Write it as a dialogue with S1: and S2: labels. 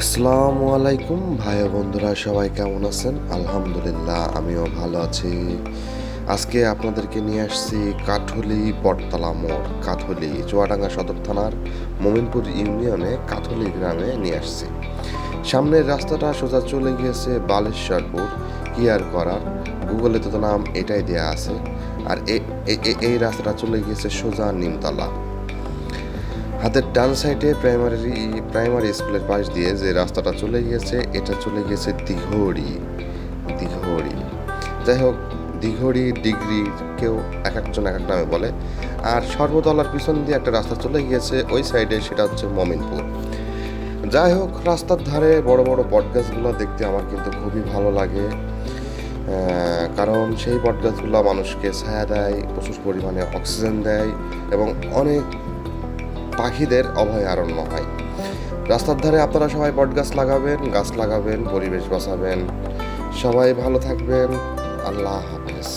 S1: আসসালামু আলাইকুম, ভাই বন্ধুরা, সবাই কেমন আছেন? আলহামদুলিল্লাহ, আমিও ভালো আছি। আজকে আপনাদেরকে নিয়ে আসছি কাঠলি বটতলা মোড়, কাঠলি, চুয়াডাঙ্গা সদর থানার মোমিনপুর ইউনিয়নে কাঠলি গ্রামে নিয়ে আসছি। সামনের রাস্তাটা সোজা চলে গিয়েছে বালেশ্বরপুর, কি আর করার? গুগলে তো নাম এটাই দেয়া আছে। আর এই রাস্তাটা চলে গিয়েছে সোজা নিমতলা। হাতের ডান সাইডে প্রাইমারি প্রাইমারি স্কুলের পাশ দিয়ে যে রাস্তাটা চলে গিয়েছে, এটা চলে গিয়েছে দিঘড়ি দিঘড়ি যাই হোক দিঘড়ি ডিগ্রি কেউ এক একজন এক এক নামে বলে। আর সর্বতলার পিছন দিয়ে একটা রাস্তা চলে গিয়েছে, ওই সাইডে সেটা হচ্ছে মমিনপুর। যাই হোক, রাস্তার ধারে বড় বড় বটগাছগুলো দেখতে আমার কিন্তু খুবই ভালো লাগে। কারণ সেই বটগাছগুলো মানুষকে ছায়া দেয়, প্রচুর পরিমাণে অক্সিজেন দেয় এবং অনেক পাখিদের অভয়ারণ্য হয়। রাস্তার ধারে আপনারা সবাই বট গাছ লাগাবেন গাছ লাগাবেন, পরিবেশ বসাবেন সবাই ভালো থাকবেন। আল্লাহ হাফেজ।